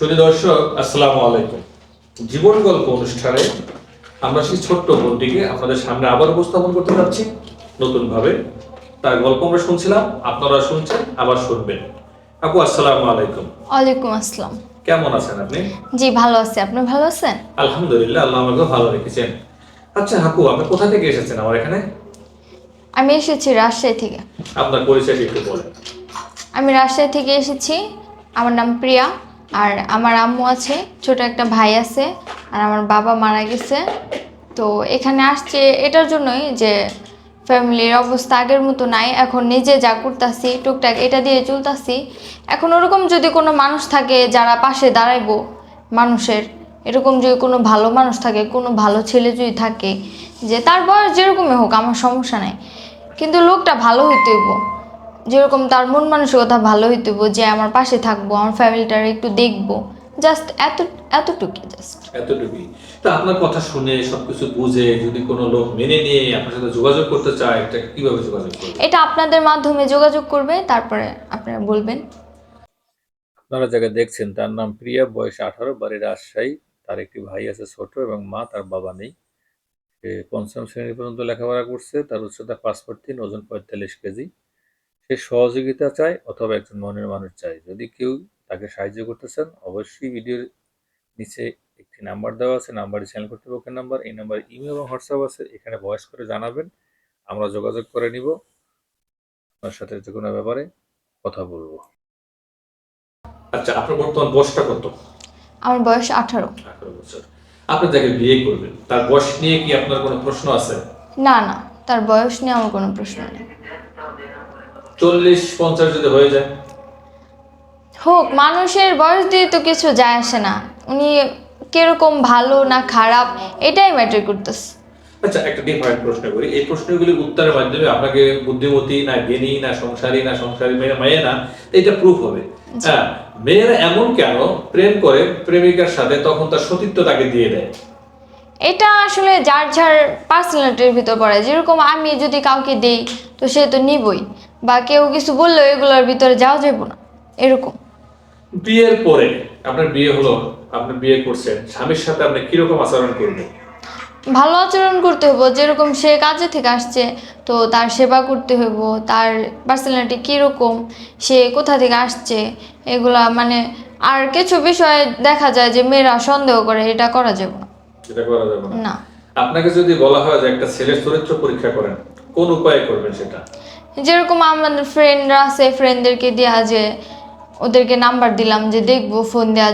শুধু দর্শক আসসালামু আলাইকুম। জীবন গল্প অনুষ্ঠানে আমরা সেই ছোট্ট বোনটিকে আপনাদের সামনে আবার উপস্থাপন করতে যাচ্ছি। নতুন ভাবে তার গল্প আমরা শুনছিলাম আপনারা শুনছেন আবার শুনবেন। আপু আসসালামু আলাইকুম। ওয়ালাইকুম আসসালাম। কেমন আছেন আপনি? জি ভালো আছি। আপনি ভালো আছেন? আলহামদুলিল্লাহ আল্লাহ আমাকে ভালো রেখেছেন। আচ্ছা হাকু আপনি কোথা থেকে এসেছেন আমার এখানে? আমি এসেছি রাজশাহী থেকে। আপনার পরিচয় একটু বলেন। আমি রাজশাহী থেকে এসেছি। আমার নাম প্রিয়া। আর আমার আম্মু আছে, ছোট একটা ভাই আছে, আর আমার বাবা মারা গেছে। তো এখানে আসছে এটার জন্যই যে ফ্যামিলির অবস্থা আগের মতো নাই, এখন নিজে যা করতাছি, টুকটাক এটা দিয়ে চলতাছি। এখন ওরকম যদি কোনো মানুষ থাকে যারা পাশে দাঁড়াইবো, মানুষের, এরকম যদি কোনো ভালো মানুষ থাকে, কোনো ভালো ছেলে যদি থাকে, যে তার বয়স যেরকমই হোক, আমার সমস্যা নাই। কিন্তু লোকটা ভালো হইতে হইব। যেরকম তার মন মানসিকতা ভালো হইতে যে আমার পাশে থাকব আমার ফ্যামিলিটার একটু দেখব জাস্ট এত এতটুকুই জাস্ট। এতটুকুই। তা আপনার কথা শুনে সবকিছু বুঝে যদি কোনো লোক মেনে নিয়ে আপনার সাথে যোগাযোগ করতে চায় এটা কীভাবে যোগাযোগ করবে? এটা আপনাদের মাধ্যমে যোগাযোগ করবে তারপরে আপনারা বলবেন। আপনারা যাকে দেখছেন তার নাম প্রিয়া বয়স আঠারো বাড়ি রাজশাহী। তার একটি ভাই আছে ছোট এবং মা তার বাবা নেই। সে পঞ্চম শ্রেণি পর্যন্ত লেখাপড়া করছে তার উচ্চতা পাঁচ ফুট তিন ওজন পঁয়তাল্লিশ কেজি। সে সহযোগিতা চায় অথবা একজন মনের মানুষ চায়। যদি কেউ তাকে সাহায্য করতে চান অবশ্যই ভিডিওর নিচে একটি নাম্বার দেওয়া আছে নাম্বারটি চ্যানেল কর্তৃপক্ষের নাম্বার এই নাম্বারে ইমেল এবং হোয়াটসঅ্যাপ আছে এখানে ভয়েস করে জানাবেন। আমরা যোগাযোগ করে নিব। আপনার সাথে যে কোনো ব্যাপারে কথা বলব। আচ্ছা আপনার বর্তমান বয়সটা কত? আমার বয়স আঠারো। আঠারো বছর। আপনি যাকে বিয়ে করবেন তার বয়স নিয়ে কি আপনার কোনো প্রশ্ন আছে? না না তার বয়স নিয়ে আমার কোনো প্রশ্ন নেই। চল্লিশ পঞ্চাশ যদি হয়ে যায়। হোক মানুষের বয়স দিয়ে তো কিছু যায় আসে না। উনি কীরকম ভালো না খারাপ এটাই ম্যাটার করতেছে। আচ্ছা একটা ডিফারেন্ট প্রশ্ন করি। এই প্রশ্নগুলির উত্তরের মাধ্যমে আপনাকে বুদ্ধিমতী না জ্ঞানী না সংসারী না সংসারী মেয়ে মেয়ে না এটা প্রুফ হবে। হ্যাঁ মেয়েরা এমন কেন প্রেম করে প্রেমিকার সাথে তখন তার সতীত্ব তাকে দিয়ে দেয়? এটা আসলে যার যার পার্সোনালিটির ভিতর পড়ে। যেরকম আমি যদি কাউকে দেই তো সে তো নিবই। বা কেউ কিছু বললেও এগুলোর ভিতরে যাওয়া যাবে না। এরকম। বিয়ের পরে আপনার বিয়ে হলো আপনি বিয়ে করছেন স্বামীর সাথে আপনি কীরকম আচরণ করবেন? ভালো আচরণ করতে হইব যেরকম সে কাজে থেকে আসছে তো তার সেবা করতে হইব তার পার্সোনালিটি কীরকম সে কোথা থেকে আসছে এগুলা মানে আর কিছু বিষয়ে দেখা যায় যে মেয়েরা সন্দেহ করে এটা করা যাবে না। সেটা করা যাবে না। না। আপনাকে যদি বলা হয় যে একটা ছেলের চরিত্র পরীক্ষা করেন কোন উপায়ে করবেন সেটা? যেরকম আমাদের ফ্রেন্ডরা আছে ফ্রেন্ডদেরকে দেওয়া যে ওদেরকে নাম্বার দিলাম যে দেখব ফোন দেওয়া